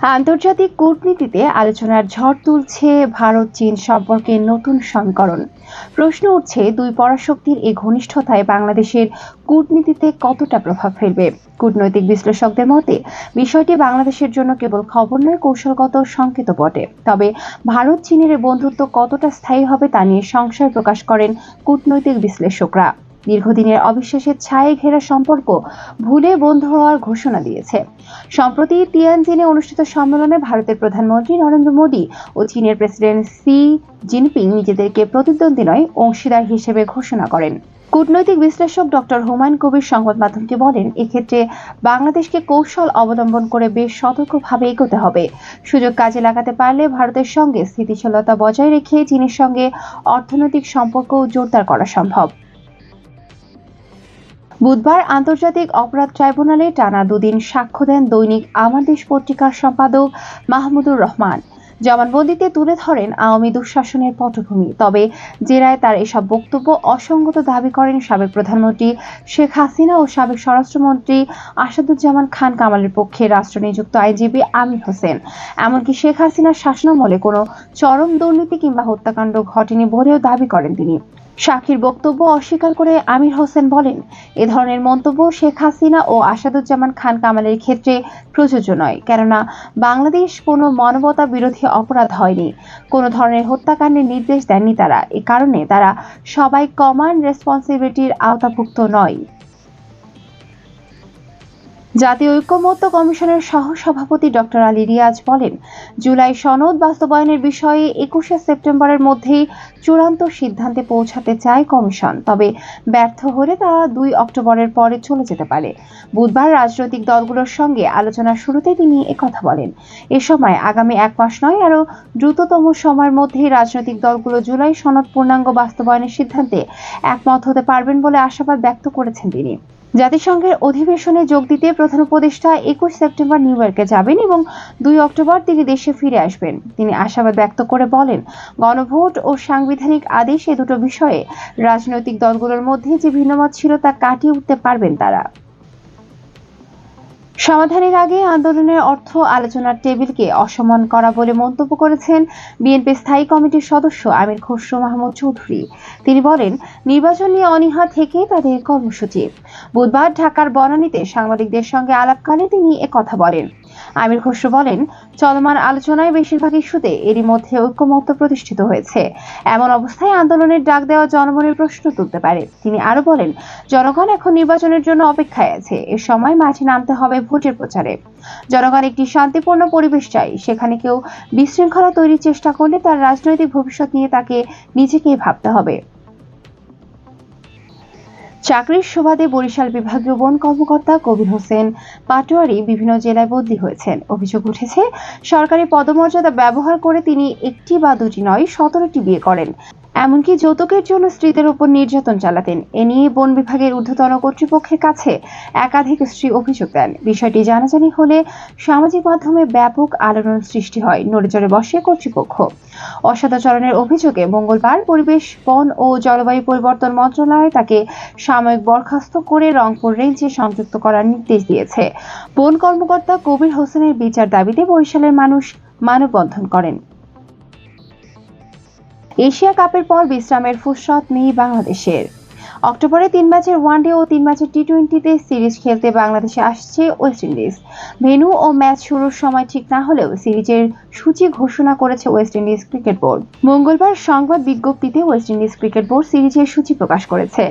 আন্তর্জাতিক কূটনীতিতে আলোচনার ঝড় তুলছে ভারত, চীন সম্পর্কের নতুন সমীকরণ প্রশ্ন উঠছে, দুই পরাশক্তির এই ঘনিষ্ঠতায় বাংলাদেশের কূটনীতিতে কতটা প্রভাব ফেলবে? কূটনৈতিক বিশ্লেষকদের মতে, বিষয়টি বাংলাদেশের জন্য কেবল খবর নয়, কৌশলগত সংকেত বটে। তবে ভারত চীনের বন্ধুত্ব কতটা স্থায়ী হবে তা নিয়ে সংশয় প্রকাশ করেন কূটনৈতিক বিশ্লেষকরা। দীর্ঘদিনের অবিশ্বাসের ছায়ে ঘেরা সম্পর্ক ভুলে বন্ধ হওয়ার ঘোষণা দিয়েছে। সম্প্রতি তিয়ানজিনে অনুষ্ঠিত সম্মেলনে ভারতের প্রধানমন্ত্রী নরেন্দ্র মোদী ও চীনের প্রেসিডেন্ট সি জিনপিং নিজেদেরকে প্রতিদ্বন্দ্বী নয়, অংশীদার হিসেবে ঘোষণা করেন। কূটনৈতিক বিশ্লেষক ডক্টর হুমায়ুন কবির সংবাদ মাধ্যমকে বলেন, এক্ষেত্রে বাংলাদেশকে কৌশল অবলম্বন করে বেশ সতর্কভাবে এগোতে হবে। সুযোগ কাজে লাগাতে পারলে ভারতের সঙ্গে স্থিতিশীলতা বজায় রেখে চীনের সঙ্গে অর্থনৈতিক সম্পর্ক জোরদার করা সম্ভব। বুধবার আন্তর্জাতিক অপরাধ ট্রাইব্যুনালে টানা দুদিন সাক্ষ্য দেন দৈনিক আমার দেশ পত্রিকার সম্পাদক মাহমুদুর রহমান। জবানবন্দিতে তুলে ধরেন আওয়ামী দুঃশাসনের পটভূমি, তবে জেরায় তার এসব বক্তব্য অসঙ্গত দাবি করেন সাবেক প্রধানমন্ত্রী শেখ হাসিনা ও সাবেক স্বরাষ্ট্রমন্ত্রী আসাদুজ্জামান খান কামালের পক্ষে রাষ্ট্র নিযুক্ত আইজিপি আমির হোসেন। এমনকি শেখ হাসিনার শাসনামলে কোনো চরম দুর্নীতি কিংবা হত্যাকাণ্ড ঘটেনি বলেও দাবি করেন তিনি। সাক্ষীর বক্তব্য অস্বীকার করে আমির হোসেন বলেন, এ ধরনের মন্তব্য শেখ হাসিনা ও আসাদুজ্জামান খান কামালের ক্ষেত্রে প্রযোজ্য নয়, কেননা বাংলাদেশ কোনো মানবতা বিরোধী অপরাধ হয়নি। কোনো ধরনের হত্যাকাণ্ডের নির্দেশ দেননি তারা। এ কারণে তারা সবাই কমান রেসপন্সিবিলিটির আওতাভুক্ত নয়। জাতীয় ঐক্যমত্য কমিশনের সহ সভাপতি ডক্টর আলী রিয়াজ বলেন, জুলাই সনদ বাস্তবায়নের বিষয়ে একুশে সেপ্টেম্বরের মধ্যেই চূড়ান্ত সিদ্ধান্তে পৌঁছাতে চায় কমিশন। তবে ব্যর্থ হলে তারা দুই অক্টোবরের পরে চলে যেতে পারে। বুধবার রাজনৈতিক দলগুলোর সঙ্গে আলোচনার শুরুতে তিনি একথা বলেন। এ সময় আগামী এক মাস নয়, আরও দ্রুততম সময়ের মধ্যেই রাজনৈতিক দলগুলো জুলাই সনদ পূর্ণাঙ্গ বাস্তবায়নের সিদ্ধান্তে একমত হতে পারবেন বলে আশাবাদ ব্যক্ত করেছেন তিনি। জাতিসংঘের অধিবেশনে যোগ দিতে প্রধান উপদেষ্টা একুশ সেপ্টেম্বর নিউ ইয়র্কে যাবেন এবং দুই অক্টোবর তিনি দেশে ফিরে আসবেন। তিনি আশাবাদ ব্যক্ত করে বলেন, গণভোট ও সাংবিধানিক আদেশ এ দুটো বিষয়ে রাজনৈতিক দলগুলোর মধ্যে যে ভিন্নমত ছিল তা কাটিয়ে উঠতে পারবেন তারা। সমাধানের আগে আন্দোলনের অর্থ আলোচনার টেবিলকে অসমান করা বলে মন্তব্য করেছেন বিএনপি স্থায়ী কমিটির সদস্য আমির খসরু মাহমুদ চৌধুরী। তিনি বলেন, নির্বাচন নিয়ে অনীহা থেকে তাদের কর্মসূচি। বুধবার ঢাকার বনানীতে সাংবাদিকদের সঙ্গে আলাপকালে তিনি একথা বলেন। আমির খসরু বলেন, চলমান আলোচনায় বেশিরভাগ ইস্যুতে এরই মধ্যে ঐক্যমত্য প্রতিষ্ঠিত হয়েছে। এমন অবস্থায় আন্দোলনের ডাক দেওয়া জনগণের প্রশ্ন তুলতে পারে। তিনি আরও বলেন, জনগণ এখন নির্বাচনের জন্য অপেক্ষায় আছে। এ সময় মাঠে নামতে হবে ভোটের প্রচারে। জনগণ একটি শান্তিপূর্ণ পরিবেশ চাই সেখানে কেউ বিশৃঙ্খলা তৈরির চেষ্টা করলে তার রাজনৈতিক ভবিষ্যৎ নিয়ে তাকে নিজেকেই ভাবতে হবে। চাকরির সুবাদে বরিশাল বিভাগীয় বন কর্মকর্তা কবির হোসেন পাটোয়ারি বিভিন্ন জেলায় বদলি হয়েছেন। অভিযোগ উঠেছে, সরকারি পদমর্যাদা ব্যবহার করে তিনি একটি বা দুটি নয়, সতেরোটি বিয়ে করেন। এমনকি যৌতুকের জন্য স্ত্রীদের উপর নির্যাতন চালাতেন। এ নিয়ে বন বিভাগের ঊর্ধ্বতন কর্তৃপক্ষের কাছে একাধিক স্ত্রী অভিযোগ দেন। বিষয়টি জানাজানি হলে সামাজিক মাধ্যমে ব্যাপক আলোড়ন সৃষ্টি হয়। নড়েচড়ে বসে কর্তৃপক্ষ। অসদাচরণের অভিযোগে মঙ্গলবার পরিবেশ, বন ও জলবায়ু পরিবর্তন মন্ত্রণালয় তাকে সাময়িক বরখাস্ত করে রংপুর রেঞ্জে সংযুক্ত করার নির্দেশ দিয়েছে। বন কর্মকর্তা কবির হোসেনের বিচার দাবিতে বরিশালের মানুষ মানববন্ধন করেন। এশিয়া কাপের পর বিশ্রামের ফুসরত নেই বাংলাদেশের। অক্টোবরে তিন ম্যাচের ওয়ানডে ও তিন ম্যাচের টি টোয়েন্টিতে সিরিজ খেলতে বাংলাদেশে আসছে ওয়েস্ট ইন্ডিজ। ভেন্যু ও ম্যাচ শুরুর সময় ঠিক না হলেও সিরিজের সূচি ঘোষণা করেছে ওয়েস্ট ইন্ডিজ ক্রিকেট বোর্ড। মঙ্গলবার সংবাদ বিজ্ঞপ্তিতে ওয়েস্ট ইন্ডিজ ক্রিকেট বোর্ড সিরিজের সূচি প্রকাশ করেছে।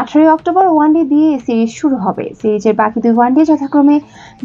আঠারোই অক্টোবর ওয়ানডে দিয়ে সিরিজ শুরু হবে। সিরিজের বাকি দুই ওয়ানডে যথাক্রমে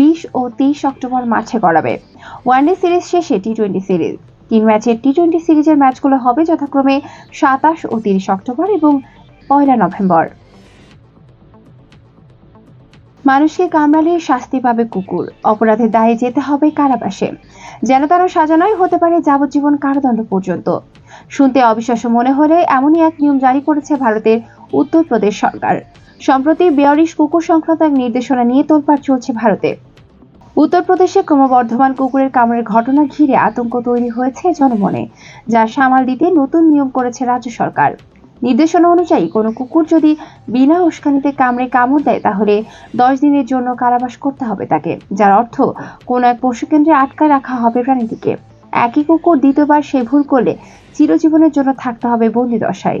বিশ ও তেইশ অক্টোবর মাঠে করাবে ওয়ানডে সিরিজ শেষে টি টোয়েন্টি সিরিজ। তিন ম্যাচের টি টোয়েন্টি সিরিজের ম্যাচগুলো হবে যথাক্রমে সাতাশ ও তিরিশ অক্টোবর এবং পয়লা নভেম্বর। মানুষকে কামড়ালে শাস্তি পাবে কুকুর। অপরাধের দায়ে যেতে হবে কারাবাসে। যেন তারা সাজানোই হতে পারে যাবজ্জীবন কারাদণ্ড পর্যন্ত। শুনতে অবিশ্বাস্য মনে হলে এমনই এক নিয়ম জারি করেছে ভারতের উত্তরপ্রদেশ সরকার। সম্প্রতি বেয়ারিশ কুকুর সংক্রান্ত এক নির্দেশনা নিয়ে তোলপাড় চলছে ভারতে। উত্তরপ্রদেশে ক্রমবর্ধমান কুকুরের কামড়ের ঘটনা ঘিরে আতঙ্ক তৈরি হয়েছে জনমনে, যা সামাল দিতে নতুন নিয়ম করেছে রাজ্য সরকার। নির্দেশনা অনুযায়ী কোনো কুকুর যদি বিনা উস্কানিতে কামড়ে কামড় দেয়, তাহলে দশ দিনের জন্য কারাবাস করতে হবে তাকে, যার অর্থ কোনো এক পশুকেন্দ্রে আটকায় রাখা হবে প্রাণীটিকে একই কুকুর দ্বিতীয়বার সে ভুল করলে চিরজীবনের জন্য থাকতে হবে বন্দি দশায়।